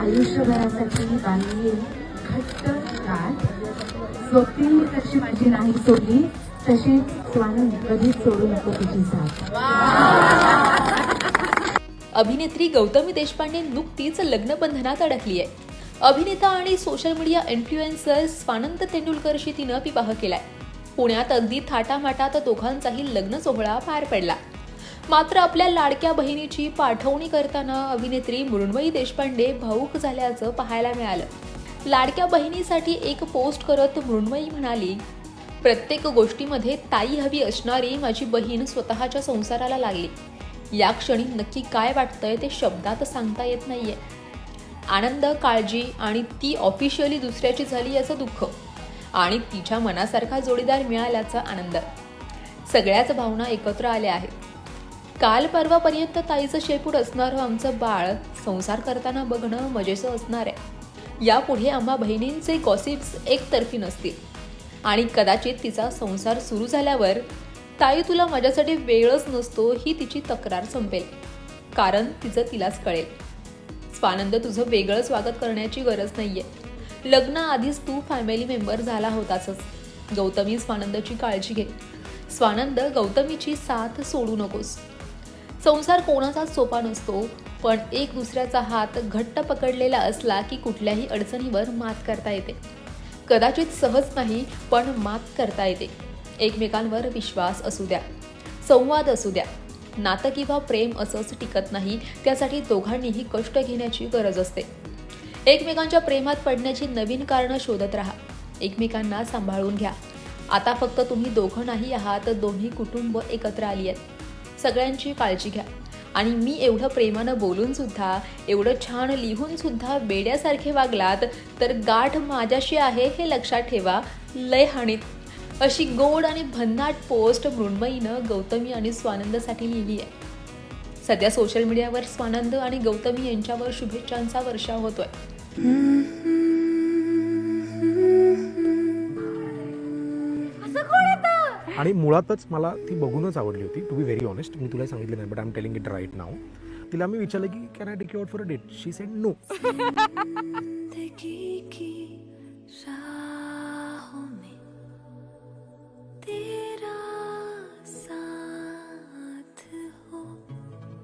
आयुष्यभरासाठी बांधली घट्ट गाठ स्वप्नील कशी माझी नाही सोडली तशी स्वानंद कधीच सोडू नको तुझी साथ अभिनेत्री गौतमी देशपांडे नुकतीच लग्नबंधनात अडकली आहे अभिनेता आणि सोशल मीडिया इन्फ्लुएन्सर स्वानंद तेंडुलकरशी तिनं विवाह केलाय. पुण्यात अगदी थाटामाटात दोघांचाही लग्न सोहळा पार पडला. मात्र आपल्या लाडक्या बहिणीची पाठवणी करताना अभिनेत्री मृण्मयी देशपांडे भाऊक झाल्याचं पाहायला मिळालं. लाडक्या बहिणीसाठी एक पोस्ट करत मृण्मयी म्हणाली प्रत्येक गोष्टीमध्ये ताई हवी असणारी माझी बहीण स्वतःच्या संसाराला लागली. या क्षणी नक्की काय वाटतंय ते शब्दात सांगता येत नाहीये. आनंद काळजी आणि ती ऑफिशियली दुसऱ्याची झाली याचं दुःख आणि तिच्या मनासारखा जोडीदार मिळाल्याचा आनंद. सगळ्याच भावना एकत्र आल्या आहेत. काल परवापर्यंत ताईचं शेपूट असणारं हो आमचं बाळ. संसार करताना बघणं मजेचं असणार आहे. यापुढे आम्हा बहिणींचे गॉसिप्स एकतर्फी नसतील. आणि कदाचित तिचा संसार सुरू झाल्यावर ताई तुला माझ्यासाठी वेळच नसतो ही तिची तक्रार संपेल. कारण तिचं तिलाच कळेल. स्वानंद तुझं वेगळं स्वागत करण्याची गरज नाहीये. लग्न आधीच तू फॅमिली मेंबर झाला होतासच. गौतमी स्वानंदची काळजी घे. स्वानंद गौतमीची साथ सोडू नकोस. संसार कोणाचाच सोपा नसतो. पण एक दुसऱ्याचा हात घट्ट पकडलेला असला की कुठल्याही अडचणीवर मात करता येते. कदाचित सहज नाही पण मात करता येते. एकमेकांवर विश्वास असू द्या. संवाद असू द्या. नातं किंवा प्रेम असंच टिकत नाही त्यासाठी दोघांनीही कष्ट घेण्याची गरज असते. एकमेकांच्या प्रेमात पडण्याची नवीन कारणं शोधत राहा. एकमेकांना सांभाळून घ्या. आता फक्त तुम्ही दोघं नाही आहात दोन्ही कुटुंब एकत्र आली आहेत. सगळ्यांची काळजी घ्या. आणि मी एवढं प्रेमानं बोलून सुद्धा एवढं छान लिहून सुद्धा बेड्यासारखे वागलात तर गाठ माझ्याशी आहे हे लक्षात ठेवा. लय हाणीत. अशी गोड आणि भन्नाट पोस्ट मृण्मयीनं गौतमी आणि स्वानंदसाठी लिहिली आहे. सध्या सोशल मीडियावर स्वानंद आणि गौतमी यांच्यावर शुभेच्छांचा वर्षाव होतोय. आणि मुळातच मला ती बघूनच आवडली होती टू बी व्हेरी ऑनेस्ट मी तुला सांगितलं नाही but I am telling it right नाव तिला मी विचारलं की can I take you out for a date she said no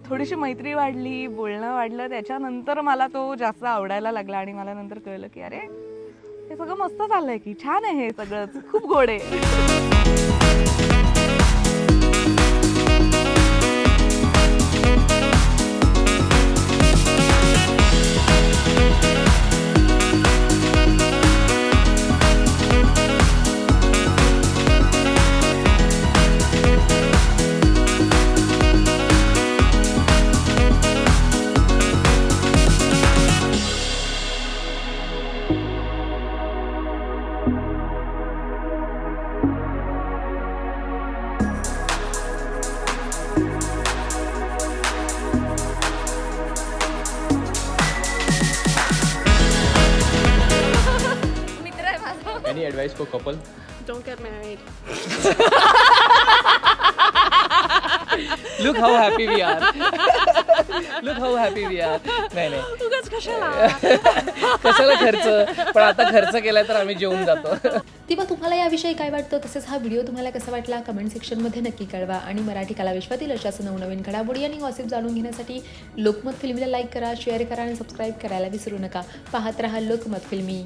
थोडीशी मैत्री वाढली बोलणं वाढलं त्याच्यानंतर मला तो जास्त आवडायला लागला आणि मला नंतर कळलं की अरे हे सगळं मस्त चाललंय की. छान आहे हे सगळं खूप गोड आहे. Advice for couple? Don't get married. Look how happy we are. Look how happy we are. नाही नाही उगाच कशाला? कशाला खर्च? पण आता खर्च केलाय तर आम्ही जेवून जातो. तेव्हा तुम्हाला याविषयी काय वाटतं? तसेच हा व्हिडिओ तुम्हाला कसा वाटला? कमेंट सेक्शनमध्ये नक्की कळवा. आणि मराठी कला विश्वातील अशाच नवनवीन घडामोडी आणि गॉसिप जाणून घेण्यासाठी लोकमत फिल्मीला लाईक करा शेअर करा आणि सबस्क्राईब करायला विसरू नका. पाहत रहा लोकमत फिल्मी.